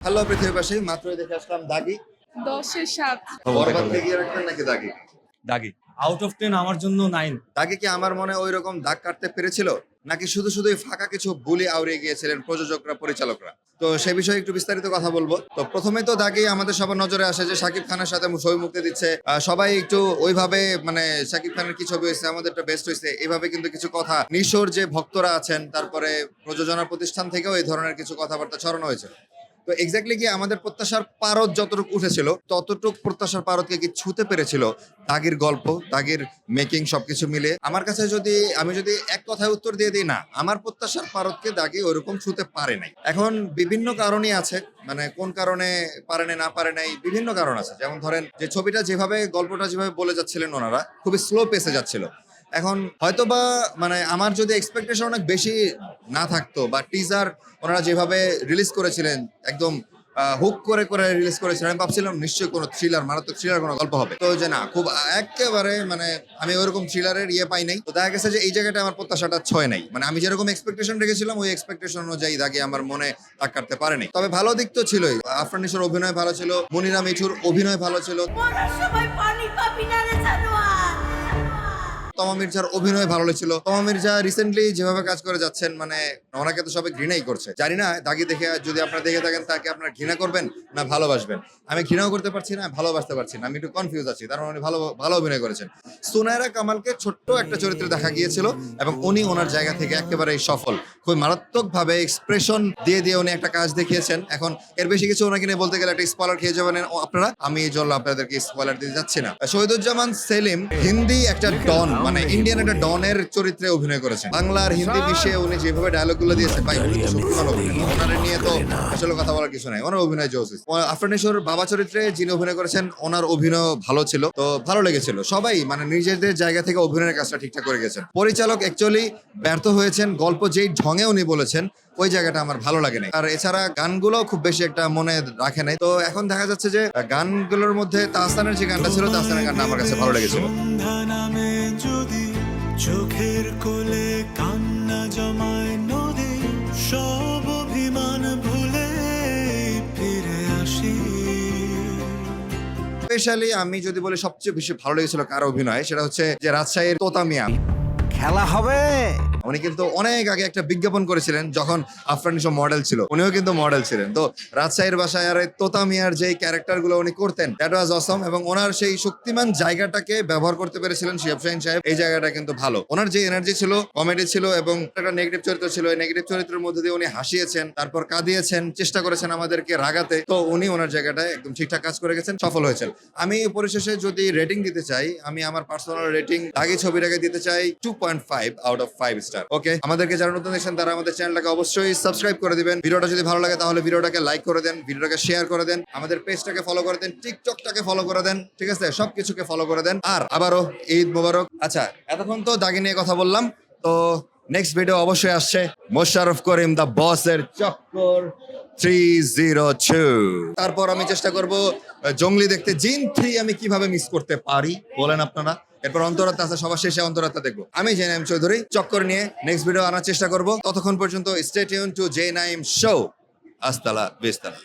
Hello পৃথিবীবাসী মাত্রই দেখে আসলাম দাগি। দশের সাত। বরবাদ দেখিয়ে রাখতেন নাকি দাগি? দাগি। আউট অফ টেন আমার জন্য নাইন দাগি কি আমার মনে ওই রকম দাগ কাটতে পেরেছিল? নাকি শুধু শুধুই ফাঁকা কিছু বুলি আউড়িয়ে গিয়েছিলেন প্রযোজকরা পরিচালকরা? তো সে বিষয়ে একটু বিস্তারিত কথা বলব। তো প্রথমে তো দাগি আমাদের সবার নজরে আসে যে শাকিব খানের সাথে ছবি মুক্তি দিচ্ছে। সবাই একটু ওইভাবে মানে শাকিব খানের কি ছবি হয়েছে আমাদেরটা বেস্ট হয়েছে এইভাবে কিন্তু কিছু কথা। নিশোর যে ভক্তরা আছেন তারপরে প্রযোজনা প্রতিষ্ঠান থেকেও এই ধরনের কিছু কথাবার্তা ছড়ানো হয়েছে। তো এক্স্যাক্টলি কি আমাদের প্রত্যাশার পারদ যতটুকু উঠেছিল, ততটুকু প্রত্যাশার পারদকে কি ছুতে পেরেছিল দাগির গল্প দাগির মেকিং সবকিছু মিলে। আমার কাছে যদি, আমি যদি এক কথায় উত্তর দিয়ে দিই, না, আমার প্রত্যাশার পারদকে দাগি ওইরকম ছুতে পারে নাই। এখন বিভিন্ন কারণই আছে মানে কোন কারণে পারে নাই, না পারে নাই, বিভিন্ন কারণ আছে। যেমন ধরেন যে ছবিটা যেভাবে, গল্পটা যেভাবে বলে যাচ্ছিলেন ওনারা, খুবই স্লো পেসে যাচ্ছিল। এখন হয়তো বা মানে আমার যদি এক্সপেকটেশন অনেক বেশি না থাকতো বা টিজার ওনারা যেভাবে রিলিজ করেছিলেন, একদম হুক করে করে রিলিজ করেছিলেন, আমি ভাবছিলাম নিশ্চয়ই কোনো থ্রিলার মারাত্মক থ্রিলার কোনো গল্প হবে। তো যে না, খুব একেবারে মানে আমি ওইরকম থ্রিলারের ইয়ে পাই নাই। তো দেখা গেছে যে এই জায়গাটা আমার প্রত্যাশাটা ছয় নাই। মানে আমি যেরকম এক্সপেকটেশন রেখেছিলাম, ওই এক্সপেকটেশন অনুযায়ী দাগে আমার মনে তাক কাটতে পারেনি। তবে ভালো দিক তো ছিলই। আফরানিসের অভিনয় ভালো ছিল, মনিরা মিঠুর অভিনয় ভালো ছিল। পানি না রে তমা মির্জার অভিনয় ভালো লেগেছিল। তমা মির্জা রিসেন্টলি যেভাবে কাজ করে যাচ্ছেন মানে ওনাকে তো সবাই ঘৃণাই করছে। জানি না, দাগি দেখে যদি আপনারা দেখে থাকেন, তাকে আপনারা ঘৃণা করবেন না ভালোবাসবেন? আমি ঘৃণাও করতে পারছি না, ভালোবাসতে পারছি না। আমি একটু কনফিউজ আছি, কারণ উনি ভালো ভালো অভিনয় করেছেন। সুনায়রা কামালকে ছোট্ট একটা চরিত্রে দেখা গিয়েছিল এবং উনি ওনার জায়গা থেকে একেবারে সফল। খুবই মারাত্মক ভাবে এক্সপ্রেশন দিয়ে দিয়ে উনি একটা কাজ দেখিয়েছেন। এখন এর বেশি কিছু ওনাকে নিয়ে বলতে গেলে একটা স্পলার খেয়ে যাবেন আপনারা। আমি এই জন্য আপনাদেরকে স্পলার দিতে যাচ্ছি না। শহীদুজ্জামান সেলিম, হিন্দি একটা ডন মানে ইন্ডিয়ান একটা ডনের চরিত্রে অভিনয় করেছেন। বাংলার হিন্দি মিশিয়ে উনি যেভাবে ডায়লগগুলো দিয়েছেন ভাই উনি তো শক্তিমান অভিনয় ওনার নিয়ে তো আসলে কথা বলার কিছু নাই। ওনার অভিনয় জোস আফরানেশ্বর বাবা চরিত্রে যিনি অভিনয় করেছেন ওনার অভিনয় ভালো ছিল। তো ভালো লেগেছিল। সবাই মানে নিজেদের জায়গা থেকে অভিনয়ের কাজটা ঠিকঠাক করে গেছেন। পরিচালক অ্যাকচুয়ালি ব্যর্থ হয়েছেন। গল্প যেই ঢঙে উনি বলেছেন ওই জায়গাটা আমার ভালো লাগে না আর এছাড়া গানগুলো খুব বেশি একটা মনে রাখে নাই। তো এখন দেখা যাচ্ছে যে গানগুলোর মধ্যে তাহসানের যে গানটা ছিল তাহসানের গানটা আমার কাছে ভালো লেগেছিল। স্পেশালি আমি যদি বলি সবচেয়ে বেশি ভালো লেগেছিল কার অভিনয়, সেটা হচ্ছে যে রাজশাহীর তোতা মিয়া খেলা হবে। উনি কিন্তু অনেক আগে একটা বিজ্ঞাপন করেছিলেন যখন আফরান নিশো মডেল ছিল। উনিও কিন্তু মডেল ছিলেন। তো রাজশাহীর বাসায় আর তোতা মিয়ার যে ক্যারেক্টারগুলো উনি করতেন দ্যাট ওয়াজ অসম এবং ওনার সেই শক্তিমান জায়গাটাকে ব্যবহার করতে পেরেছিলেন শিব শাহিন সাহেব। এই জায়গাটা কিন্তু ভালো। ওনার যে এনার্জি ছিল কমেডি ছিল এবং একটা নেগেটিভ চরিত্র ছিল, এই নেগেটিভ চরিত্রের মধ্যে দিয়ে উনি হাসিয়েছেন, তারপর কাঁদিয়েছেন, চেষ্টা করেছেন আমাদেরকে রাগাতে। তো উনি ওনার জায়গাটায় একদম ঠিকঠাক কাজ করে গেছেন, সফল হয়েছেন। আমি পরিশেষে যদি রেটিং দিতে চাই, আমি আমার পার্সোনাল রেটিং আগে ছবিটাকে দিতে চাই two point five out of five star okay? আমাদেরকে যারা নতুন দেখছেন, তারা আমাদের চ্যানেলটাকে অবশ্যই সাবস্ক্রাইব করে দিবেন। ভিডিওটা যদি ভালো লাগে, তাহলে ভিডিওটাকে লাইক করে দেন, ভিডিওটাকে শেয়ার করে দেন, আমাদের পেজটাকে ফলো করে দেন টিকটকটাকে ফলো করে দেন, ঠিক আছে? সবকিছুকে ফলো করে দেন। আর আবারও ঈদ মোবারক। আচ্ছা এতক্ষণ তো দাগি নিয়ে কথা বললাম, তো নেক্সট ভিডিও অবশ্যই আসছে মোশারফ করিম দ্য বসের চক্কর থ্রি জিরো তারপর আমি চেষ্টা করব জঙ্গলি দেখতে। জিন থ্রি আমি কীভাবে মিস করতে পারি? বলেন আপনারা। এরপর অন্তরাত্মা আছে, সবার শেষে অন্তরাত্মা দেখব। আমি জে নাইম চৌধুরী, চক্কর নিয়ে নেক্সট ভিডিও আনার চেষ্টা করব। ততক্ষণ পর্যন্ত stay Yoon two J Naim show আস্তালা, বেস্তালা।